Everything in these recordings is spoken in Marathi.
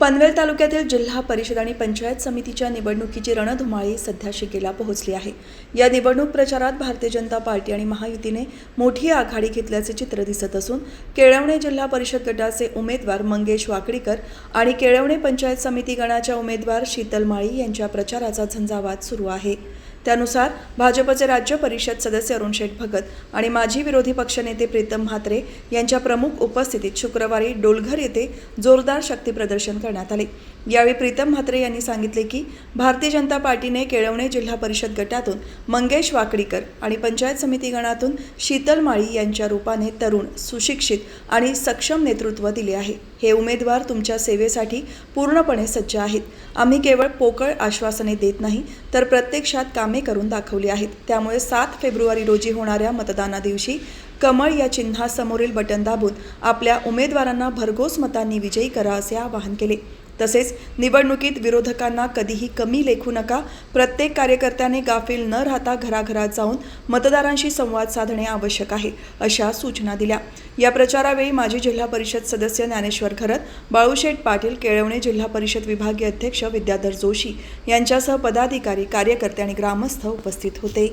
पनवेल तालुक्यातील जिल्हा परिषद आणि पंचायत समितीच्या निवडणुकीची रणधुमाळी सध्या शिकेला पोहोचली आहे. या निवडणूक प्रचारात भारतीय जनता पार्टी आणि महायुतीने मोठी आघाडी घेतल्याचे चित्र दिसत असून केळवणे जिल्हा परिषद गटाचे उमेदवार मंगेश वाकडीकर आणि केळवणे पंचायत समिती गणाच्या उमेदवार शीतल माळी यांच्या प्रचाराचा झंझावात सुरू आहे. त्यानुसार भाजपचे राज्य परिषद सदस्य अरुण शेठ भगत आणि माजी विरोधी पक्षनेते प्रीतम म्हात्रे यांच्या प्रमुख उपस्थितीत शुक्रवारी डोलघर येथे जोरदार शक्तीप्रदर्शन करण्यात आले. यावेळी प्रीतम म्हात्रे यांनी सांगितले की भारतीय जनता पार्टीने केळवणे जिल्हा परिषद गटातून मंगेश वाकडीकर आणि पंचायत समिती गणातून शीतल माळी यांच्या रूपाने तरुण सुशिक्षित आणि सक्षम नेतृत्व दिले आहे. हे उमेदवार तुमच्या सेवेसाठी पूर्णपणे सज्ज आहेत. आम्ही केवळ पोकळ आश्वासने देत नाही तर प्रत्यक्षात कामे करून दाखवली आहेत. त्यामुळे सात फेब्रुवारी रोजी होणाऱ्या मतदाना दिवशी कमळ या चिन्हासमोरील बटन दाबून आपल्या उमेदवारांना भरघोस मतांनी विजयी करा असे आवाहन केले. तसेच निवडणुकीत विरोधकांना कधीही कमी लेखू नका. प्रत्येक कार्यकर्त्याने गाफील न राहता घराघरात जाऊन मतदारांशी संवाद साधणे आवश्यक आहे अशा सूचना दिल्या. या प्रचारावेळी माजी जिल्हा परिषद सदस्य ज्ञानेश्वर खरत बाळूशेठ पाटील केळवणे जिल्हा परिषद विभागीय अध्यक्ष विद्याधर जोशी यांच्यासह पदाधिकारी कार्यकर्ते आणि ग्रामस्थ उपस्थित होते.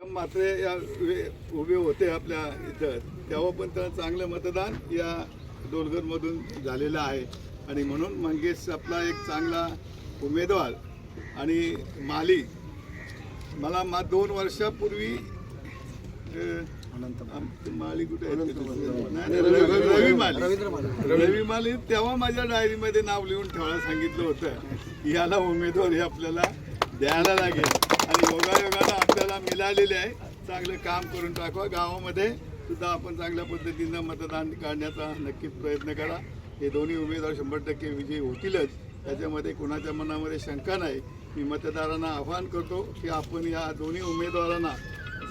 मात्र या उभे होते आपल्या इथं तेव्हा पण चांगलं मतदान या डोलगरमधून झालेलं आहे. आणि म्हणून मंगेश आपला एक चांगला उमेदवार आणि माली. मला मा दोन वर्षापूर्वी माली. कुठे रवी माली. रवी माली तेव्हा माझ्या डायरीमध्ये नाव लिहून ठेवायला सांगितलं होतं. याला उमेदवारी आपल्याला द्यायला लागेल. आणि योगायोगानं आपल्याला मिळालेले आहे. चांगलं काम करून टाकवा. गावामध्ये सुद्धा आपण चांगल्या पद्धतीनं मतदान काढण्याचा नक्कीच प्रयत्न करा. हे दोन्ही उमेदवार शंभर टक्के विजयी होतीलच. त्याच्यामध्ये कोणाच्या मनामध्ये शंका नाही. मी मतदारांना आवाहन करतो की आपण या दोन्ही उमेदवारांना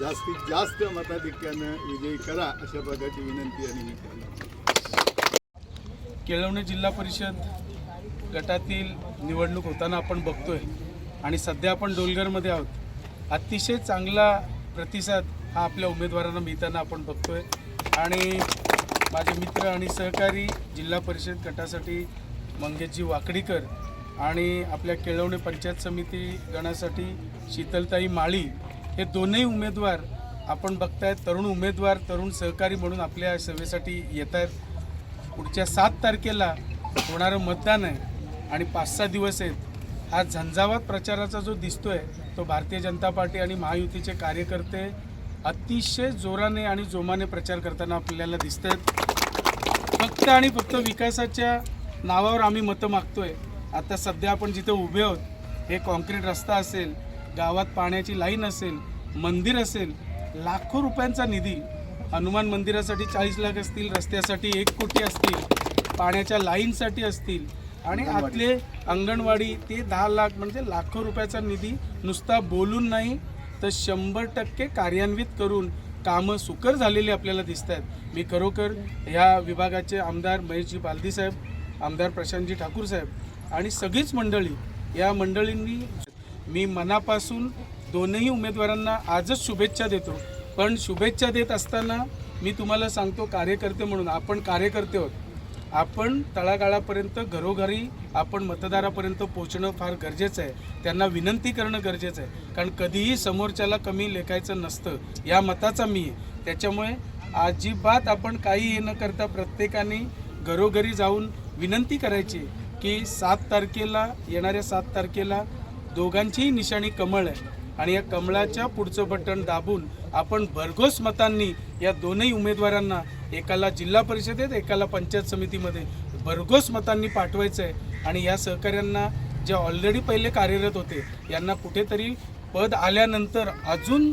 जास्तीत जास्त मताधिक्यानं विजयी करा अशा प्रकारची विनंती आणि मी करणार केळवणे जिल्हा परिषद गटातील निवडणूक होताना आपण बघतोय आणि सध्या आपण डोलगरमध्ये आहोत. अतिशय चांगला प्रतिसाद हा आपल्या उमेदवारांना मिळताना आपण बघतोय. आणि माझे मित्र आणि सहकारी जिल्हा परिषद गटासाठी मंगेशजी वाकडीकर आणि आपल्या केळवणे पंचायत समिती गणासाठी शीतलताई माळी हे दोनही उमेदवार आपण बघतायत. तरुण उमेदवार तरुण सहकारी म्हणून आपल्या सेवेसाठी येत आहेत पुढच्या सात तारखेला होणारं मतदान आहे आणि पाच सहा दिवस आहेत. हा झंझावात प्रचाराचा जो दिसतोय तो भारतीय जनता पार्टी आणि महायुतीचे कार्यकर्ते अतिशय जोराने आणि जोमाने प्रचार करताना आपल्याला दिसत आहेत फक्त आणि फक्त विकासाच्या नावावर आम्ही मतं मागतोय. आता सध्या आपण जिथे उभे आहोत हे कॉन्क्रीट रस्ता असेल गावात पाण्याची लाईन असेल मंदिर असेल लाखो रुपयांचा निधी हनुमान मंदिरासाठी चाळीस लाख असतील रस्त्यासाठी एक कोटी असतील पाण्याच्या लाईनसाठी असतील आणि आतले अंगणवाडी ते दहा लाख म्हणजे लाखो रुपयाचा निधी नुसता बोलून नाही तर शंभर टक्के कार्यान्वित करून कामं सुकर झालेली आपल्याला दिसत आहेत मी खरोखर ह्या विभागाचे आमदार महेशजी बालदी साहेब आमदार प्रशांतजी ठाकूर साहेब आणि सगळीच मंडळी या मंडळींनी मी मनापासून दोनही उमेदवारांना आजच शुभेच्छा देतो. पण शुभेच्छा देत असताना मी तुम्हाला सांगतो कार्यकर्ते म्हणून आपण कार्यकर्ते आहोत. आपण तळागाळापर्यंत घरोघरी आपण मतदारापर्यंत पोचणं फार गरजेचं आहे. त्यांना विनंती करणं गरजेचं आहे. कारण कधीही समोरच्याला कमी लेखायचं नसतं. या मताचा मी आहे. त्याच्यामुळे अजिबात आपण काही हे न करता प्रत्येकाने घरोघरी जाऊन विनंती करायची की सात तारखेला येणाऱ्या सात तारखेला दोघांचीही निशाणी कमळ आहे. आणि या कमळाच्या पुढचं बटन दाबून आपण भरघोस मतांनी या दोनही उमेदवारांना एकाला जिल्हा परिषदेत एकाला पंचायत समितीमध्ये. भरघोस मतांनी पाठवायचं आहे आणि या सहकाऱ्यांना जे ऑलरेडी पहिले कार्यरत होते यांना कुठेतरी पद आल्यानंतर अजून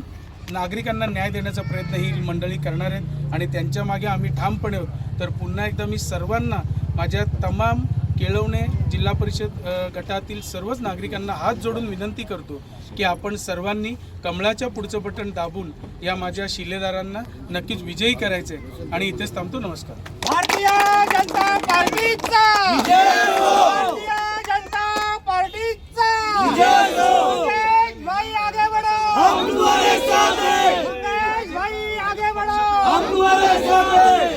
नागरिकांना न्याय देण्याचा प्रयत्न ही मंडळी करणार आहेत. आणि त्यांच्या मागे आम्ही ठामपणे आहोत. तर पुन्हा एकदा मी सर्वांना माझ्या तमाम केळवणे जिल्हा परिषद गटातील सर्वच नागरिकांना हात जोडून विनंती करतो की आपण सर्वांनी कमळाच्या पुढचं बटन दाबून या माझ्या शिलेदारांना नक्कीच विजयी करायचे आणि इथेच थांबतो. नमस्कार. भारतीय जनता पार्टीचा!